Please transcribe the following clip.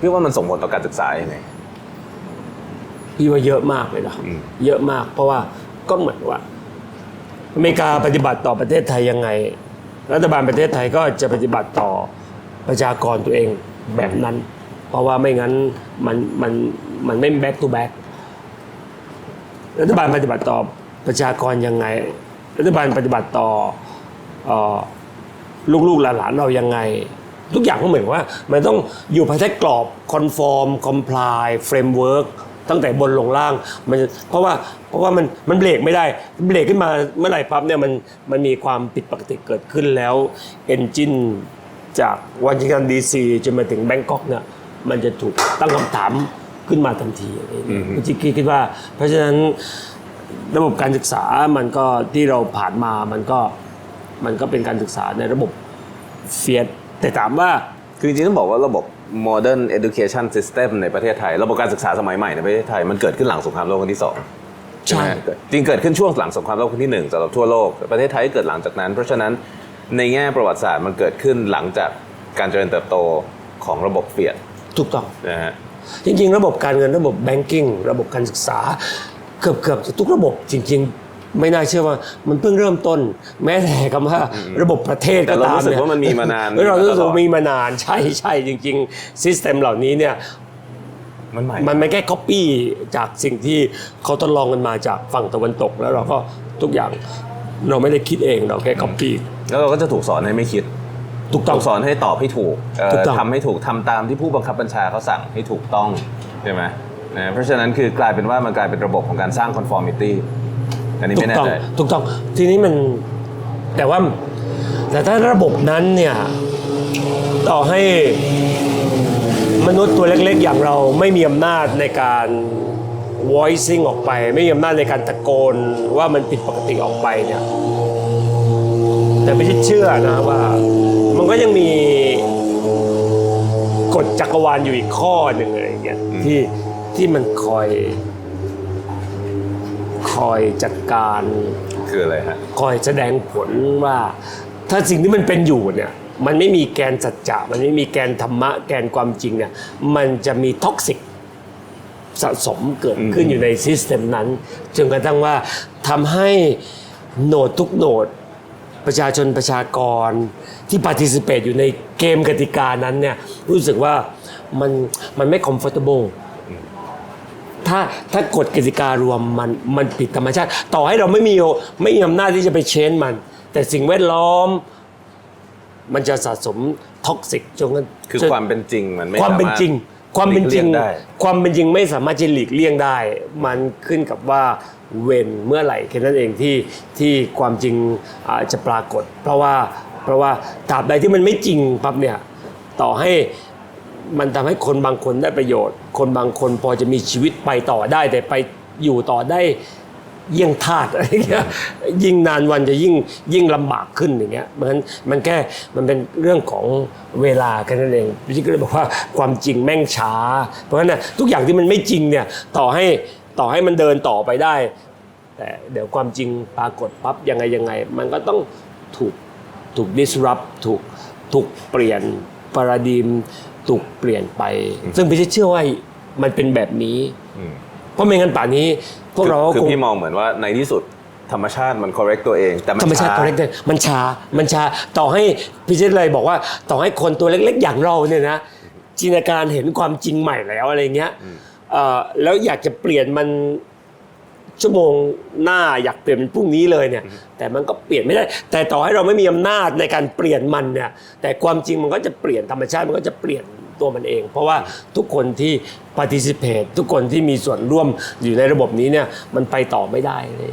พี่ว่ามันส่งผลต่อการศึกษายังไง พี่ว่าเยอะมากเลยนะอืม เยอะมาก เพราะว่าก็เหมือนว่า อเมริกาปฏิบัติต่อประเทศไทยยังไง รัฐบาลประเทศไทยก็จะปฏิบัติต่อประชากรตัวเองแบบนั้น เพราะว่าไม่งั้นมันมันมันไม่ back to back รัฐบาลปฏิบัติต่อประชากรยังไง รัฐบาลปฏิบัติต่อเอ่อลูกๆหลานๆเรายังไง ทุกอย่างก็เหมือนว่า มันต้องอยู่ภายใต้กรอบ conform comply framework ตั้งแต่บนลงล่างมันเพราะว่าเพราะว่ามันมันเบรกไม่ได้เบรกขึ้นมาเมื่อไหร่ปั๊บเนี่ยมันมันมีความผิดปกติเกิดขึ้นแล้ว engine จากวอชิงตันดีซีจนมาถึงแบงกอกเนี่ยมันจะถูกตั้งคำถามขึ้นมาทันทีอะไรอย่างเงี้ยคุณจิกกี้คิดว่า เพราะฉะนั้นระบบการศึกษามันก็ที่เราผ่านมามันก็มันก็เป็นการศึกษาในระบบเฟียส แต่ถามว่าคือจริงๆต้องบอกว่าระบบ modern education system ในประเทศไทย ระบบการศึกษาสมัยใหม่ในประเทศไทย มันเกิดขึ้นหลังสงครามโลกครั้งที่สองใช่ไหมเกิดจริงเกิดขึ้นช่วงหลังสงครามโลกครั้งที่หนึ่งสำหรับทั่วโลกแต่ประเทศไทยก็เกิดหลังจากนั้น เพราะฉะนั้นในแง่ประวัติศาสตร์มันเกิดขึ้นหลังจากการเจริญเติบโตของระบบเฟียดถูกต้องนะฮะจริงๆ ระบบการเงินระบบแบงกิ้งระบบการศึกษา เกือบเกือบจะทุกระบบจริง ๆ ไม่น่าเชื่อว่ามันเพิ่งเริ่มต้น แม้แต่คำว่าระบบประเทศแต่ก็เราตามรู้สึกเนี่ยว่ามันมีมานานเออเรารู้สึกตลอดว่ามีมานานใช่ใช่จริงๆซิสเต็มเหล่านี้เนี่ยมันใหม่มันไม่แค่ก๊อปปี้จากสิ่งที่เขาทดลองกันมาจากฝั่งตะวันตก แล้วเราก็ทุกอย่างเราไม่ได้คิดเองเราแค่ก๊อปปี้แล้วเราก็จะถูกสอนให้ไม่คิดถูกต้องถูกสอนให้ตอบให้ถูกเอ่อถูกต้องทำให้ถูกทำตามที่ผู้บังคับบัญชาเขาสั่งให้ถูกต้องใช่ไหมนะเพราะฉะนั้นคือกลายเป็นว่ามันกลายเป็นระบบของการสร้าง conformity อันนี้ถูไม่กแน่ต้องใจ ถูกต้องทีนี้มันแต่ว่า แต่ถ้าระบบนั้นเนี่ย ต่อให้มนุษย์ตัวเล็กๆ อย่างเราไม่มีอำนาจในการ voicing ออกไป ไม่มีอำนาจในการตะโกนว่ามันผิดปกติออกไปเนี่ย แต่ไม่ใช่เชื่อนะว่า มันก็ยังมีกฎจักรวาลอยู่อีกข้อหนึ่งอะไรอย่างเงี้ยที่ที่มันคอย คอยจัดการคืออะไรฮะคอยแสดงผลว่า ถ้าสิ่งที่มันเป็นอยู่เนี่ยมันไม่มีแกนสัจจะมันไม่มีแกนธรรมะแกนความจริงเนี่ยมันจะมีท็อกซิกสะสมเกิดขึ้นอยู่ในซิสเต็มนั้นจนกระทั่งว่าทำให้โหนดทุกโหนดประชาชนประชากรที่ participate อยู่ในเกมกติกานั้นเนี่ยรู้สึกว่ามันมันไม่ comfortable ถ้าถ้ากฎกติการวมมันมันผิดธรรมชาติ ต่อให้เราไม่มีไม่มีอำนาจที่จะไปเชนมัน แต่สิ่งแวดล้อม มันจะสะสมท็อกซิกจนกันคือจนความเป็นจริงมันไม่ความเป็นจริง ความเป็นจริง หลีกลี่ยได้ความเป็นจริงไม่สามารถจะหลีกเลี่ยงได้ มันขึ้นกับว่าเวนเมื่อไหร่แค่นั้นเองที่ที่ความจริงอ่าจะปรากฏ เพราะว่าเพราะว่าตราบใดที่มันไม่จริงปั๊บเนี่ยต่อให้ มันทำให้คนบางคนได้ประโยชน์ คนบางคนพอจะมีชีวิตไปต่อได้ แต่ไปอยู่ต่อได้เยี่ยงทาสอะไรเงี้ยยิ่งนานวันจะยิ่งยิ่งลำบากขึ้นอย่างเงี้ยมันมันแค่มันเป็นเรื่องของเวลาแค่นั้นเองพี่ก็เลยบอกว่าความจริงแม่งช้า เพราะฉะนั้นทุกอย่างที่มันไม่จริงเนี่ยต่อให้ต่อให้มันเดินต่อไปได้ แต่เดี๋ยวความจริงปรากฏปั๊บยังไงยังไง มันก็ต้องถูกถูก disrupt ถูกถูกเปลี่ยน ปรดิมถูกเปลี่ยนไป ซึ่งพี่เชื่อว่ามันเป็นแบบนี้อืมเพราะไม่งั้นป่านนี้ พวกเราก็คือคงพี่มองเหมือนว่าในที่สุดธรรมชาติมัน correct ตัวเอง แต่มันธรรมชาติช้ correct เลยมันช้ามันช้าต่อให้พี่เจษเลยบอกว่าต่อให้คนตัวเล็กๆ อย่างเราเนี่ยนะจินตนาการเห็นความจริงใหม่แล้วอะไรเงี้ยเอ่อแล้วอยากจะเปลี่ยนมัน ชั่วโมงหน้าอยากเปลี่ยนเป็นพรุ่งนี้เลยเนี่ย แต่มันก็เปลี่ยนไม่ได้ แต่ต่อให้เราไม่มีอำนาจในการเปลี่ยนมันเนี่ยแต่ความจริงมันก็จะเปลี่ยนธรรมชาติมันก็จะเปลี่ยนตัวมันเอง เพราะว่าทุกคนที่ participate ทุกคนที่มีส่วนร่วมอยู่ในระบบนี้เนี่ยมันไปต่อไม่ได้เลย